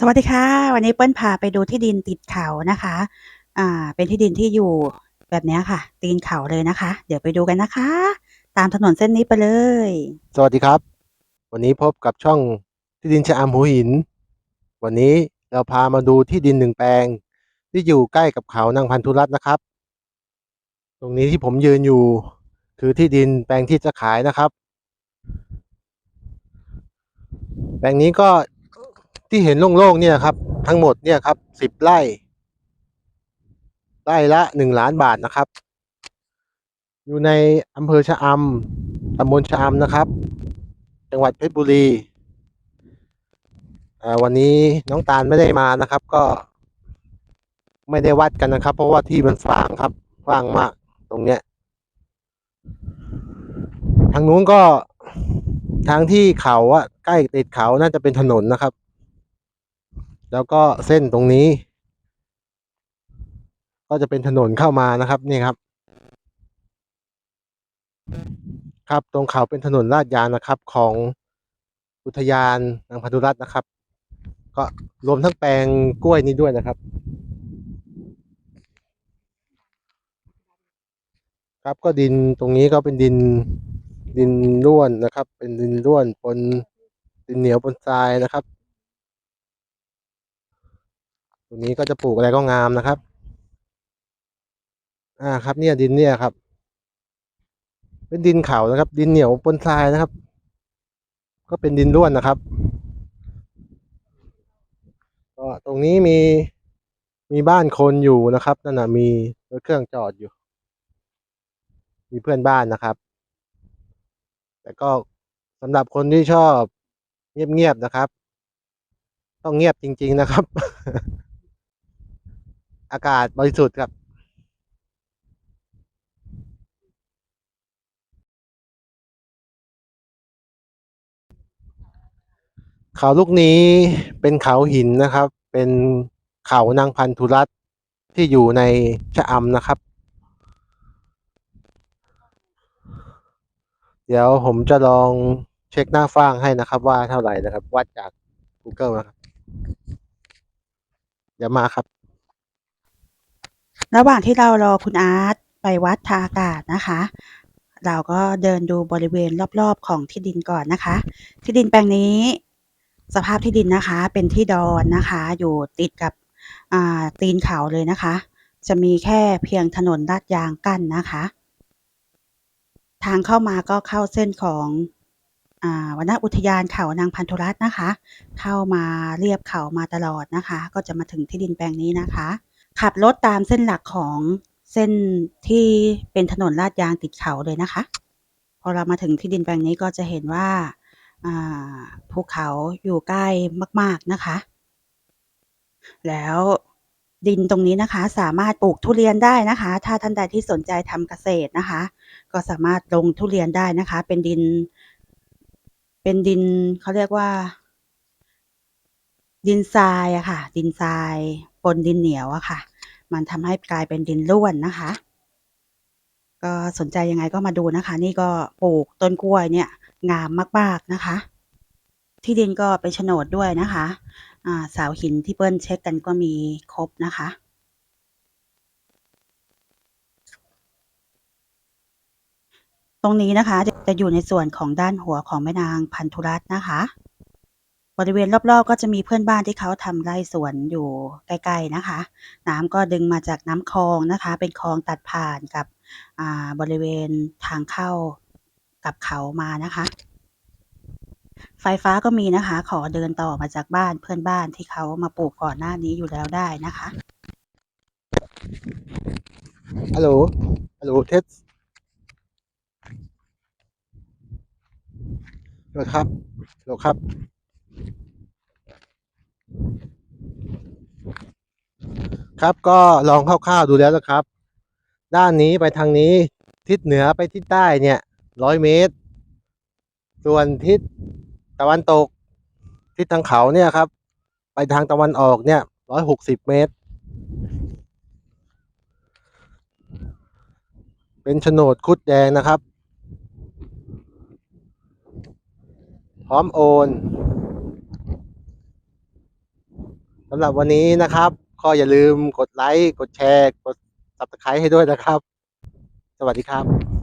สวัสดีค่ะ วันนี้เปิ้ลพาไปดูที่ดินติดเขานะคะอ่าเป็นที่ดินที่อยู่แบบนี้ค่ะ ตีนเขาเลยนะคะ เดี๋ยวไปดูกันนะคะ ตามถนนเส้นนี้ไปเลย สวัสดีครับ วันนี้พบกับช่องที่ดินชะอำหัวหิน วันนี้เราพามาดูที่ดินหนึ่งแปลง ที่อยู่ใกล้กับเขานางพันธุรัตน์นะครับ ตรงนี้ที่ผมยืนอยู่คือที่ดินแปลงที่จะขายนะครับ แปลงนี้ก็ ที่เห็นโล่งๆเนี่ยครับ ทั้งหมดเนี่ยครับสิบไร่ไร่ละหนึ่งล้านบาทนะครับ อยู่ในอำเภอชะอำตำบลชะอำนะครับ จังหวัดเพชรบุรีวันนี้น้องตาลไม่ได้มานะครับ ก็ ไม่ได้วัดกันนะครับ เพราะว่าที่มันฟางครับฟางมาก ตรงเนี้ยทางนู้นก็ทางที่เขาอะใกล้ติดเขาน่าจะเป็นถนนนะครับ แล้วก็เส้นตรงนี้ ก็จะเป็นถนนเข้ามานะครับนี่ครับ ครับตรงเขาเป็นถนนลาดยางนะครับของอุทยานนางพันธุรัตน์นะครับ ก็รวมทั้งแปลงกล้วยนี้ด้วยนะครับ ครับก็ดินตรงนี้ก็เป็นดินดินร่วนนะครับ เป็นดินร่วนปนดินเหนียวปนทรายนะครับ ตรงนี้ก็จะปลูกอะไรก็งามนะครับ อ่าครับเนี่ยดินเนี่ยครับ เป็นดินเขานะครับ ดินเหนียวปนทรายนะครับ ก็เป็นดินร่วนนะครับก็ตรงนี้มีมีบ้านคนอยู่นะครับนั่นนะมีรถเครื่องจอดอยู่ มีเพื่อนบ้านนะครับ แต่ก็สำหรับคนที่ชอบเงียบๆนะครับ ต้องเงียบจริง ๆนะครับ อากาศบริสุทธิ์ครับเขาลูกนี้เป็นเขาหินนะครับ เป็นเขานางพันธุรัตที่อยู่ในชะอำนะครับ เดี๋ยวผมจะลองเช็คหน้าฟ้างให้นะครับว่าเท่าไหร่นะครับ วัดจาก Google นะครับ เดี๋ยวมาครับ ระหว่างที่เรารอคุณอาร์ตไปวัดทางอากาศนะคะ เราก็เดินดูบริเวณรอบๆของที่ดินก่อนนะคะ ที่ดินแปลงนี้ สภาพที่ดินนะคะเป็นที่ดอนนะคะ อยู่ติดกับตีนเขาเลยนะคะ จะมีแค่เพียงถนนลาดยางกั้นนะคะ ทางเข้ามาก็เข้าเส้นของอ่าวนอุทยานเขานางพันธุรัตน์นะคะ เข้ามาเรียบเขามาตลอดนะคะ ก็จะมาถึงที่ดินแปลงนี้นะคะ ขับรถตามเส้นหลักของเส้นที่เป็นถนนลาดยางติดเขาเลยนะคะ พอเรามาถึงที่ดินแปลงนี้ก็จะเห็นว่าภูเขาอยู่ใกล้มาก ๆนะคะ แล้วดินตรงนี้นะคะสามารถปลูกทุเรียนได้นะคะ ถ้าท่านใดที่สนใจทำเกษตรนะคะ ก็สามารถลงทุเรียนได้นะคะ เป็นดิน เป็นดินเขาเรียกว่า ดินทรายอะค่ะ ดินทราย ปนดินเหนียวอะค่ะ มันทำให้กลายเป็นดินร่วนนะคะ ก็สนใจยังไงก็มาดูนะคะ นี่ก็ปลูกต้นกล้วยเนี่ยงามมากๆนะคะ ที่ดินก็เป็นโฉนดด้วยนะคะอ่าเสาหินที่เปิ้ลเช็คกันก็มีครบนะคะตรงนี้นะคะจะจะอยู่ในส่วนของด้านหัวของแม่นางพันธุรัตน์นะคะ บริเวณรอบๆ ก็จะมีเพื่อนบ้านที่เขาทำไร่สวนอยู่ใกล้ๆนะคะ น้ำก็ดึงมาจากน้ำคลองนะคะ เป็นคลองตัดผ่านกับบริเวณทางเข้ากับเขามานะคะ ไฟฟ้าก็มีนะคะ ขอเดินต่อมาจากบ้านเพื่อนบ้านที่เขามาปลูกก่อนหน้านี้อยู่แล้วได้นะคะฮัลโหลฮัลโหลเทสฮัลโหลครับฮัลโหลครับ ครับก็ลองคร่าวๆดูแล้วนะครับ ด้านนี้ไปทางนี้ทิศเหนือไปทิศใต้เนี่ยร้อยเมตร ส่วนทิศตะวันตก ทิศทางเขาเนี่ยครับ ไปทางตะวันออกเนี่ยร้อยหกสิบเมตร เป็นโฉนดคุดแดงนะครับ พร้อมโอนสำหรับวันนี้นะครับ ก็อย่าลืมกดไลค์ กดแชร์ กด subscribe ให้ด้วยนะครับ สวัสดีครับ